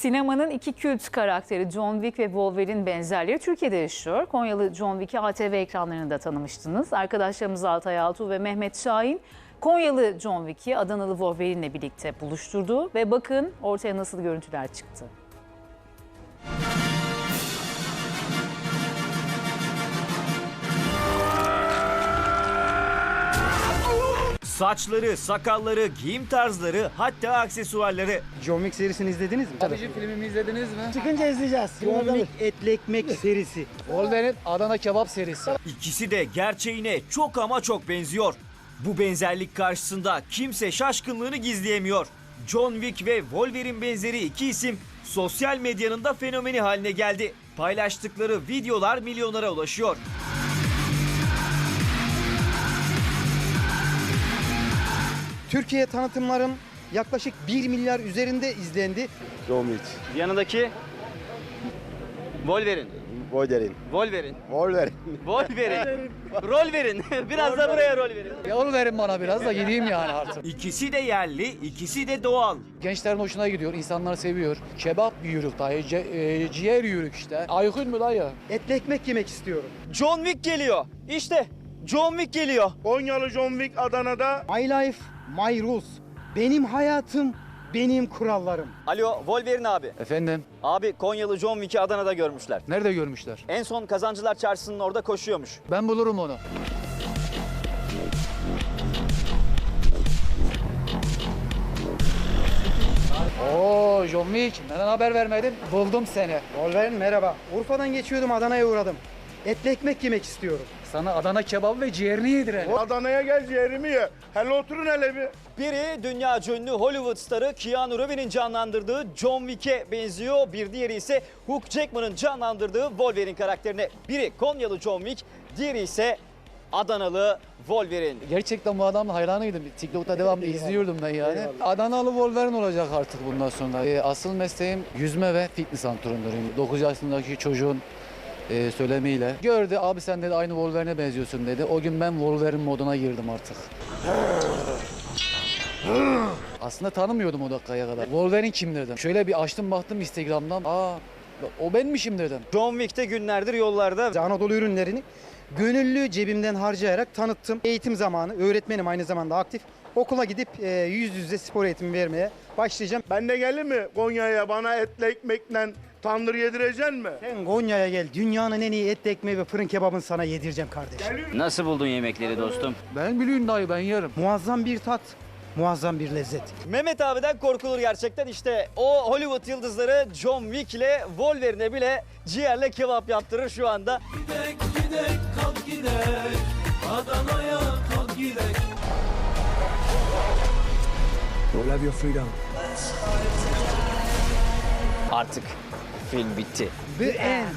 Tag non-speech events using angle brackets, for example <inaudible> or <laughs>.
Sinemanın iki kült karakteri John Wick ve Wolverine benzerleri Türkiye'de yaşıyor. Konyalı John Wick'i ATV ekranlarında tanımıştınız. Arkadaşlarımız Altay Altuğ ve Mehmet Şahin Konyalı John Wick'i Adanalı Wolverine'le birlikte buluşturdu ve bakın ortaya nasıl görüntüler çıktı. Saçları, sakalları, giyim tarzları hatta aksesuarları. John Wick serisini izlediniz mi? Abici filmimi izlediniz mi? Çıkınca izleyeceğiz. John Wick etli ekmek serisi. Wolverine Adana Kebap serisi. İkisi de gerçeğine çok ama çok benziyor. Bu benzerlik karşısında kimse şaşkınlığını gizleyemiyor. John Wick ve Wolverine benzeri iki isim sosyal medyanın da fenomeni haline geldi. Paylaştıkları videolar milyonlara ulaşıyor. Türkiye tanıtımlarım yaklaşık 1 milyar üzerinde izlendi. John Wick, Yanındaki Wolverine. Wolverine, Wolverine. Wolverine. Wolverine. rol verin. <laughs> Biraz da buraya rol verin. Yol verin bana biraz da gideyim yani artık. İkisi de yerli, ikisi de doğal. Gençlerin hoşuna gidiyor, insanlar seviyor. Kebap yiyoruz dayı, ce- e, ciğer yiyoruz işte. Aykın mı dayı? Etli ekmek yemek istiyorum. John Wick geliyor. İşte John Wick geliyor. Konyalı John Wick Adana'da. My life, my rules. Benim hayatım, benim kurallarım. Alo Wolverine abi. Efendim, Abi Konyalı John Wick'i Adana'da görmüşler. nerede görmüşler? En son Kazancılar Çarşısı'nın orada koşuyormuş. Ben bulurum onu. Oo John Wick, neden haber vermedin? Buldum seni. Wolverine merhaba. Urfa'dan geçiyordum Adana'ya uğradım. Etli ekmek yemek istiyorum. Sana Adana kebabı ve ciğerini yedirelim. Adana'ya gel ciğerimi ye. Hele oturun hele bir. Biri dünya ünlü Hollywood starı Keanu Reeves'in canlandırdığı John Wick'e benziyor. Bir diğeri ise Hugh Jackman'ın canlandırdığı Wolverine karakterine. Biri Konyalı John Wick, diğeri ise Adanalı Wolverine. Gerçekten bu adamla hayranıydım. TikTok'ta devamlı izliyordum ben yani. Adanalı Wolverine olacak artık bundan sonra. Ee, asıl mesleğim yüzme ve fitness antrenörüyüm. 9 yaşındaki çocuğun e, söylemiyle. Gördü abi sen dedi aynı Wolverine'e benziyorsun dedi. O gün ben Wolverine moduna girdim artık. Aslında tanımıyordum o dakikaya kadar. Wolverine kim dedim. Şöyle bir açtım baktım Instagram'dan. Aa o benmişim dedim. John Wick'te günlerdir yollarda. Anadolu ürünlerini gönüllü cebimden harcayarak tanıttım. Eğitim zamanı, öğretmenim aynı zamanda aktif. Okula gidip e, yüz yüze spor eğitimi vermeye başlayacağım. Ben de gelin mi Konya'ya bana etli ekmekle tandır yedireceksin mi? Sen Konya'ya gel. Dünyanın en iyi etli ekmeği ve fırın kebabını sana yedireceğim kardeşim. Nasıl buldun yemekleri dostum? Ben biliyorum dayı ben yerim. Muazzam bir tat, muazzam bir lezzet. Mehmet abiden korkulur gerçekten işte o Hollywood yıldızları John Wick ile Wolverine'e bile ciğerle kebap yaptırır şu anda. Gidek gidek kalk gidek Adana'ya kalk gidek Artık film bitti. The end.